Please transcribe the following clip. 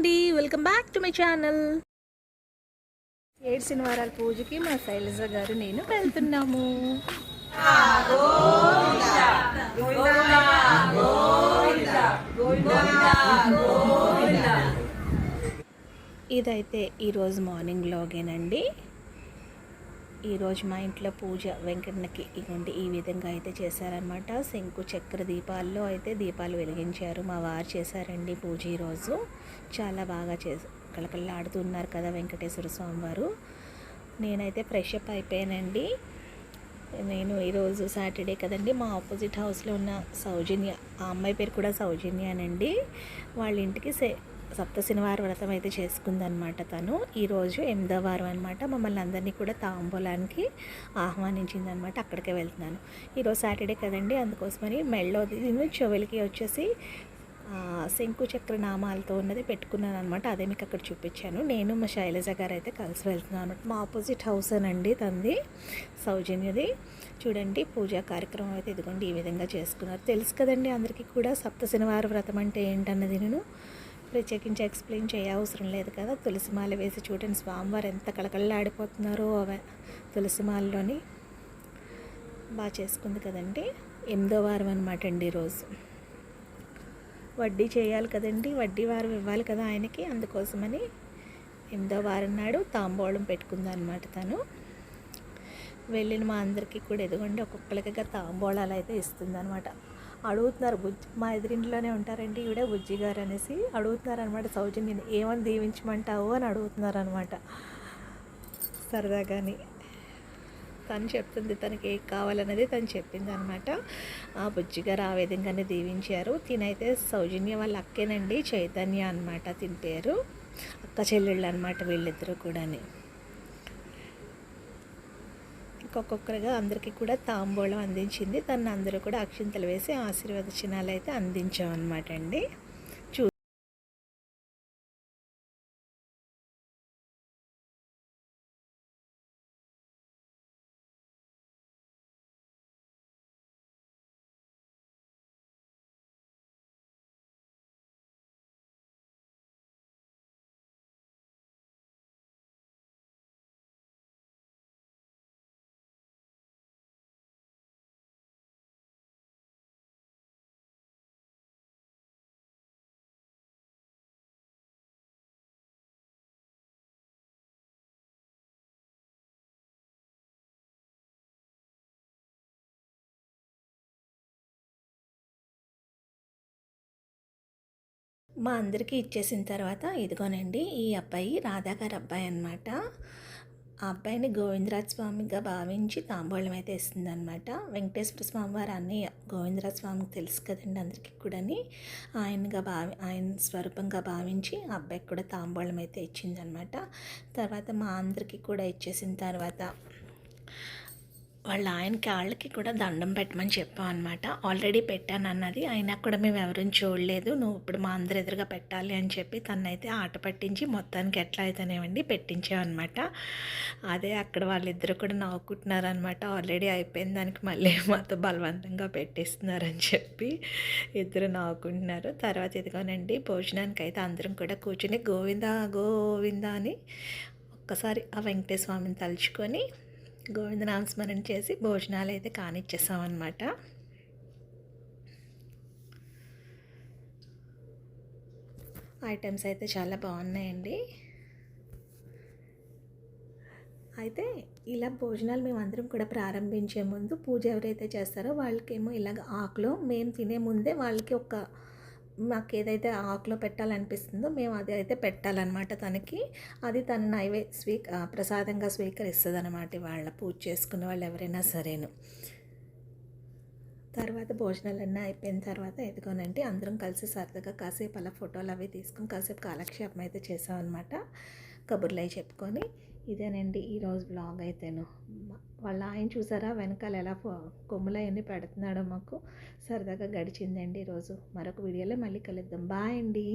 అండి. Welcome back to my channel ఏడు శనివారాల పూజకి మా శైలజ గారు నేను వెళ్తున్నాము. ఇదైతే ఈరోజు మార్నింగ్ లాగేనండి ఈరోజు మా ఇంట్లో పూజ వెంకన్నకి ఇగోండి ఈ విధంగా అయితే చేశారనమాట శంకు చక్ర దీపాల్లో అయితే దీపాలు వెలిగించారు. మా వారు చేశారండి పూజ ఈరోజు. చాలా బాగా చేసి కళకళలాడుతున్నారు కదా వెంకటేశ్వర స్వామి వారు నేనైతే ఫ్రెష్ అప్ అయిపోయానండి. నేను ఈరోజు సాటర్డే కదండి. మా ఆపోజిట్ హౌస్లో ఉన్న సౌజన్య ఆ అమ్మాయి పేరు కూడా సౌజన్యనండి. వాళ్ళ ఇంటికి సే సప్త శనివారం వ్రతం అయితే చేసుకుందనమాట తను. ఈరోజు ఎనిమిదో వారం అనమాట మమ్మల్ని అందరినీ కూడా తాంబూలానికి ఆహ్వానించిందనమాట అక్కడికే వెళ్తున్నాను. ఈరోజు సాటర్డే కదండి. అందుకోసమని మెళ్ళో దీని చెవులకి వచ్చేసి శంకు చక్ర నామాలతో ఉన్నది పెట్టుకున్నాను అనమాట అదే మీకు అక్కడ చూపించాను. నేను మా శైలజ గారు అయితే కలిసి వెళ్తున్నాను అనమాట మా ఆపోజిట్ హౌస్ అనండి తంది సౌజన్యది. చూడండి పూజా కార్యక్రమం అయితే ఇదిగోండి ఈ విధంగా చేసుకున్నారు. తెలుసు కదండి అందరికీ కూడా సప్త శనివార వ్రతం అంటే ఏంటన్నది నేను. ప్రత్యేకించి ఎక్స్ప్లెయిన్ చేయవసరం లేదు కదా. తులసి మాల వేసి చూడండి స్వామివారు ఎంత కళకళలాడిపోతున్నారో అవ తులసి మాలలోని. బాగా చేసుకుంది కదండి. ఎనిమిదో వారం అనమాట అండి ఈరోజు వడ్డీ చేయాలి కదండి. వడ్డీ వారం ఇవ్వాలి కదా ఆయనకి. అందుకోసమని ఎనిమిదో వారం నాడు తాంబూలం పెట్టుకుందనమాట తను. వెళ్ళిన మా అందరికీ కూడా ఎదుగుండి ఒక్కొక్కరిగా తాంబూలాలు అయితే ఇస్తుందనమాట అడుగుతున్నారు. బుజ్జి మా ఎదురింట్లోనే ఉంటారండి ఈవిడే బుజ్జి గారు అనేసి. అడుగుతున్నారు అనమాట సౌజన్యని ఏమని దీవించమంటావు? అని అడుగుతున్నారు అనమాట సరదాగాని తను చెప్తుంది తనకి ఏం కావాలన్నది తను చెప్పింది అనమాట ఆ బుజ్జిగారు ఆ విధంగానే దీవించారు. తినైతే సౌజన్య వాళ్ళ అక్కేనండి చైతన్య అనమాట తిని పేరు. అక్క చెల్లెళ్ళు అనమాట వీళ్ళిద్దరూ కూడాని. ఒక్కొక్కరుగా అందరికీ కూడా తాంబూలం అందించింది. దాన్ని అందరూ కూడా అక్షింతలు వేసి ఆశీర్వదచనాలు అయితే అందించామన్నమాట అండి. మా అందరికీ ఇచ్చేసిన తర్వాత ఇదిగోనండి ఈ అబ్బాయి రాధాగారి అబ్బాయి అనమాట ఆ అబ్బాయిని గోవిందరాజ్ స్వామిగా భావించి తాంబూలం అయితే ఇస్తుందన్నమాట వెంకటేశ్వర స్వామి వారు అన్ని గోవిందరాజ్ స్వామికి తెలుసు కదండి అందరికీ కూడాని. ఆయనగా భావి ఆయన స్వరూపంగా భావించి ఆ అబ్బాయికి కూడా తాంబూలం అయితే ఇచ్చిందనమాట తర్వాత మా అందరికీ కూడా ఇచ్చేసిన తర్వాత వాళ్ళ ఆయన కాళ్ళకి కూడా దండం పెట్టమని చెప్పాం అనమాట ఆల్రెడీ పెట్టాను అన్నది. అయినా కూడా మేము ఎవరిని చూడలేదు. నువ్వు ఇప్పుడు మా అందరి ఎదురుగా పెట్టాలి అని చెప్పి తనైతే ఆట పట్టించి మొత్తానికి ఎట్లా అయితేనేవండి పెట్టించామన్నమాట అదే అక్కడ వాళ్ళిద్దరు కూడా నవ్వుకుంటున్నారనమాట ఆల్రెడీ అయిపోయిన దానికి మళ్ళీ మాతో బలవంతంగా పెట్టిస్తున్నారని చెప్పి ఇద్దరు నవ్వుకుంటున్నారు. తర్వాత ఇదిగోనండి భోజనానికి అయితే అందరం కూడా కూర్చుని గోవింద గోవింద అని ఒక్కసారి ఆ వెంకటేశ్వరస్వామిని తలుచుకొని గోవిందనామస్మరణ చేసి భోజనాలు అయితే కానిచ్చేసామన్నమాట. ఐటమ్స్ అయితే చాలా బాగున్నాయండి. అయితే ఇలా భోజనాలు మేమందరం కూడా ప్రారంభించే ముందు పూజ ఎవరైతే చేస్తారో వాళ్ళకేమో ఇలాగ ఆకులో మేము తినే ముందే వాళ్ళకి ఒక మాకు ఏదైతే ఆకులో పెట్టాలనిపిస్తుందో మేము అది అయితే పెట్టాలన్నమాట తనకి. అది తన నైవే స్వీ ప్రసాదంగా స్వీకరిస్తుంది అనమాట వాళ్ళ పూజ చేసుకునే వాళ్ళు ఎవరైనా సరేను. తర్వాత భోజనాలన్నీ అయిపోయిన తర్వాత ఎదుగోనండి అందరం కలిసి సరదాగా కాసేపు అలా ఫోటోలు అవి తీసుకుని కాసేపు కాలక్షేపం అయితే చేసామన్నమాట. కబుర్లు అవి చెప్పుకొని ఇదేనండి ఈరోజు బ్లాగ్ అయితేను. వాళ్ళ ఆయన చూసారా? వెనకాల ఎలా కొమ్ములవన్నీ పెడుతున్నాడో మాకు. సరదాగా గడిచిందండి ఈరోజు మరొక వీడియోలో మళ్ళీ కలుద్దాం. బాయ్ అండి.